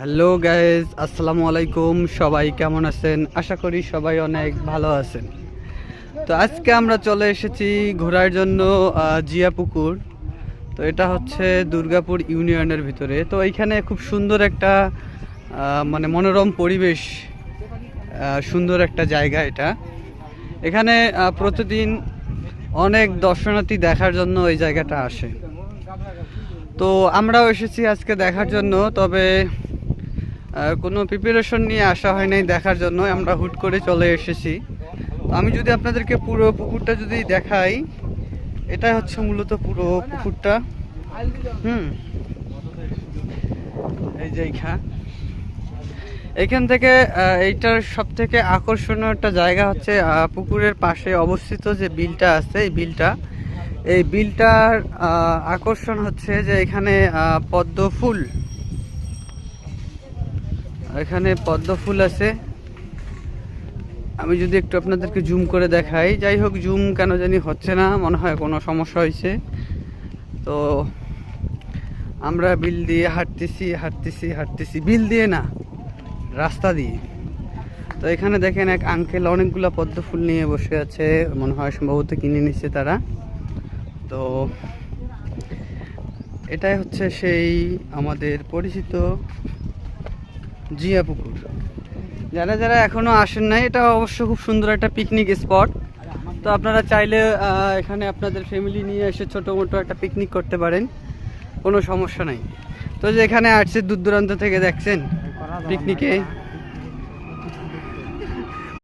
Hello guys আসসালামু আলাইকুম। সবাই কেমন আছেন? আশা করি সবাই অনেক ভালো আছেন। তো আজকে আমরা চলে এসেছি ঘোরার জন্য জিয়া পুকুর তো এটা হচ্ছে দুর্গাপুর ইউনিয়নের ভিতরে। তো এইখানে খুব সুন্দর একটা মানে মনোরম পরিবেশ সুন্দর একটা জায়গা এটা। এখানে প্রতিদিন অনেক দর্শনার্থী দেখার জন্য এই জায়গাটা আসে। তো আমরাও এসেছি আজকে দেখার জন্য, তবে কোনো প্রিপারেশন নিয়ে আসা হয় নাই দেখার জন্য, আমরা হুট করে চলে এসেছি। আমি যদি আপনাদেরকে পুরো পুকুরটা যদি দেখাই এটা হচ্ছে মূলত পুরো পুকুরটা। হুম। এই যে এইখান এখান থেকে এইটার সব থেকে আকর্ষণীয় একটা জায়গা হচ্ছে পুকুরের পাশে অবস্থিত যে বিলটা আছে, এই বিলটা। এই বিলটার আকর্ষণ হচ্ছে যে এখানে পদ্ম ফুল এখানে পদ্ম ফুল আছে। আমি যদি একটু আপনাদেরকে জুম করে দেখাই, যাই হোক জুম কেন জানি হচ্ছে না, মনে হয় কোনো সমস্যা হয়েছে। তো আমরা বিল দিয়ে হাঁটতেছি হাঁটতেছি হাঁটতেছি। বিল দিয়ে না, রাস্তা দিয়ে। তো এখানে দেখেন এক আঙ্কেল অনেকগুলো পদ্ম ফুল নিয়ে বসে আছে, মনে হয় সম্ভবত কিনে নিচ্ছে তারা। তো এটাই হচ্ছে সেই আমাদের পরিচিত জিয়া পুকুর যারা যারা এখনও আসেন নাই, এটা অবশ্য খুব সুন্দর একটা পিকনিক স্পট তো আপনারা চাইলে এখানে আপনাদের ফ্যামিলি নিয়ে এসে ছোটো মোটো একটা পিকনিক করতে পারেন। কোনো সমস্যা নাই। তো যে এখানে আসছে, দূর দূরান্ত থেকে দেখছেন পিকনিকে